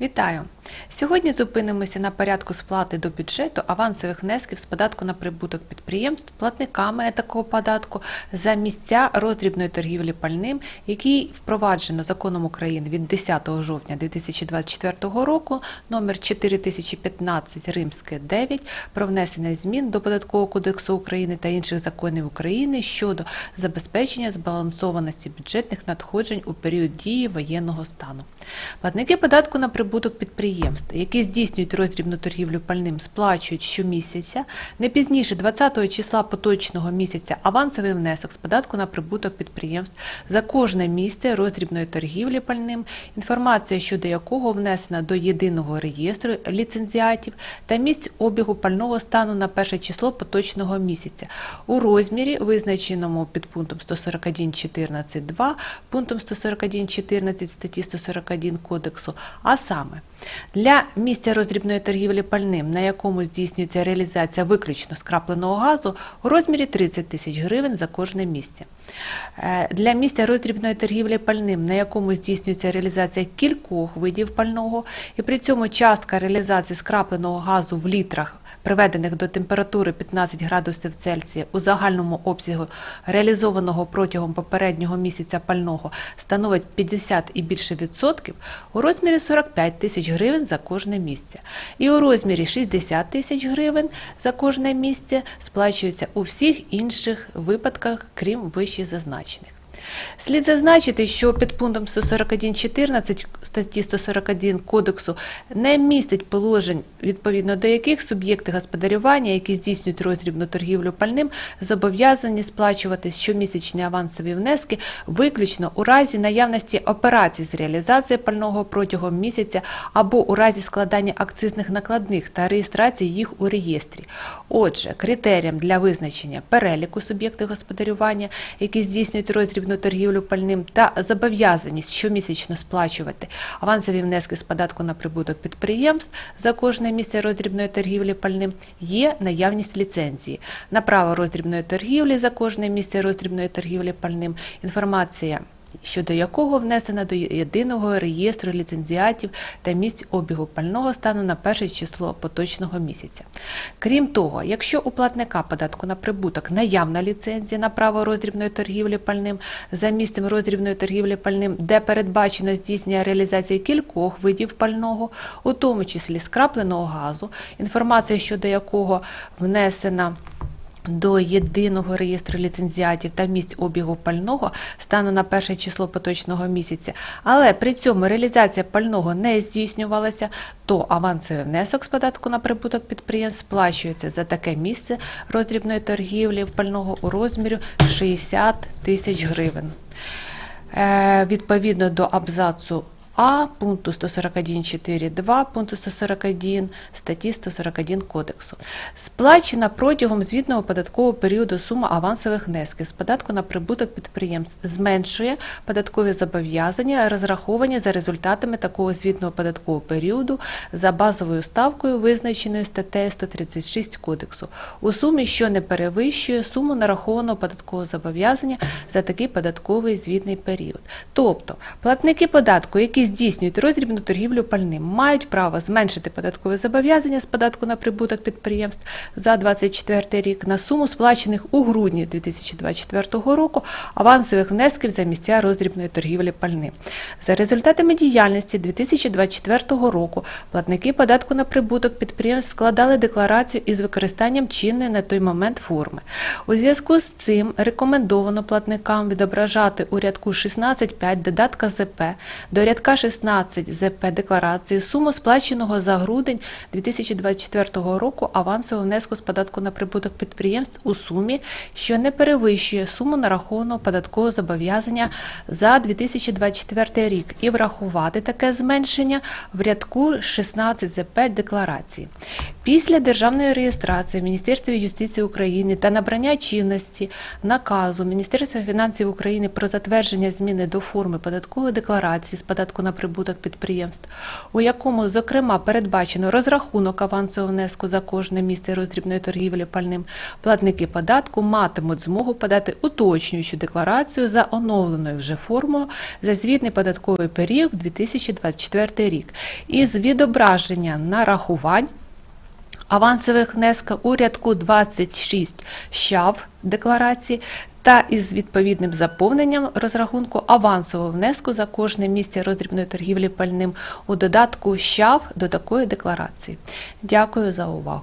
Вітаю! Сьогодні зупинимося на порядку сплати до бюджету авансових внесків з податку на прибуток підприємств платниками такого податку за місця роздрібної торгівлі пальним, який впроваджено законом України від 10 жовтня 2024 року номер 4015 Римське 9 про внесення змін до Податкового кодексу України та інших законів України щодо забезпечення збалансованості бюджетних надходжень у період дії воєнного стану. Платники податку на прибуток підприємств, які здійснюють роздрібну торгівлю пальним, сплачують щомісяця не пізніше 20 числа поточного місяця авансовий внесок з податку на прибуток підприємств. За кожне місце роздрібної торгівлі пальним, інформація щодо якого внесена до єдиного реєстру ліцензіатів та місць обігу пального стану на перше число поточного місяця. У розмірі, визначеному під пунктом 141.14.2, пунктом 141.14 статті 141 Кодексу, а саме для місця роздрібної торгівлі пальним, на якому здійснюється реалізація виключно скрапленого газу, у розмірі 30 тисяч гривень за кожне місце. Е, Для місця роздрібної торгівлі пальним, на якому здійснюється реалізація кількох видів пального, і при цьому частка реалізації скрапленого газу в літрах приведених до температури 15 градусів Цельсія у загальному обсягу реалізованого протягом попереднього місяця пального становить 50 і більше відсотків у розмірі 45 тисяч гривень за кожне місце. І у розмірі 60 тисяч гривень за кожне місце сплачується у всіх інших випадках, крім вище зазначених. Слід зазначити, що під пунктом 141.14 статті 141 Кодексу не містить положень, відповідно до яких суб'єкти господарювання, які здійснюють роздрібну торгівлю пальним, зобов'язані сплачувати щомісячні авансові внески виключно у разі наявності операцій з реалізації пального протягом місяця або у разі складання акцизних накладних та реєстрації їх у реєстрі. Отже, критерієм для визначення переліку суб'єктів господарювання, які здійснюють роздрібну торгівлю пальним та зобов'язаність щомісячно сплачувати авансові внески з податку на прибуток підприємств за кожне місце роздрібної торгівлі пальним є наявність ліцензії на право роздрібної торгівлі за кожне місце роздрібної торгівлі пальним. Інформація щодо якого внесена до єдиного реєстру ліцензіатів та місць обігу пального стану на перше число поточного місяця. Крім того, якщо у платника податку на прибуток наявна ліцензія на право роздрібної торгівлі пальним за місцем роздрібної торгівлі пальним, де передбачено здійснення реалізації кількох видів пального, у тому числі скрапленого газу, інформація щодо якого внесена до єдиного реєстру ліцензіатів та місць обігу пального стану на перше число поточного місяця, але при цьому реалізація пального не здійснювалася, то авансовий внесок з податку на прибуток підприємств сплачується за таке місце роздрібної торгівлі пального у розмірі 60 тисяч гривень. Е, Відповідно до абзацу а пункту 141.4.2 пункту 141 статті 141 Кодексу. Сплачена протягом звітного податкового періоду сума авансових внесків з податку на прибуток підприємств зменшує податкові зобов'язання, розраховані за результатами такого звітного податкового періоду за базовою ставкою, визначеною статтею 136 Кодексу, у сумі, що не перевищує суму нарахованого податкового зобов'язання за такий податковий звітний період. Тобто, платники податку, які здійснюють роздрібну торгівлю пальним, мають право зменшити податкове зобов'язання з податку на прибуток підприємств за 2024 рік на суму сплачених у грудні 2024 року авансових внесків за місця роздрібної торгівлі пальним. За результатами діяльності 2024 року платники податку на прибуток підприємств складали декларацію із використанням чинної на той момент форми. У зв'язку з цим рекомендовано платникам відображати у рядку 16.5 додатка ЗП до рядка 16 ЗП декларації суму сплаченого за грудень 2024 року авансового внеску з податку на прибуток підприємств у сумі, що не перевищує суму нарахованого податкового зобов'язання за 2024 рік, і врахувати таке зменшення в рядку 16 ЗП декларації. Після державної реєстрації в Міністерстві юстиції України та набрання чинності наказу Міністерства фінансів України про затвердження зміни до форми податкової декларації з податку на прибуток підприємств, у якому, зокрема, передбачено розрахунок авансового внеску за кожне місце роздрібної торгівлі пальним, платники податку матимуть змогу подати уточнюючу декларацію за оновленою вже формою за звітний податковий період 2024 рік. Із відображення нарахувань авансових внесків у рядку 26 щав декларації та із відповідним заповненням розрахунку авансового внеску за кожне місце роздрібної торгівлі пальним у додатку щав до такої декларації. Дякую за увагу.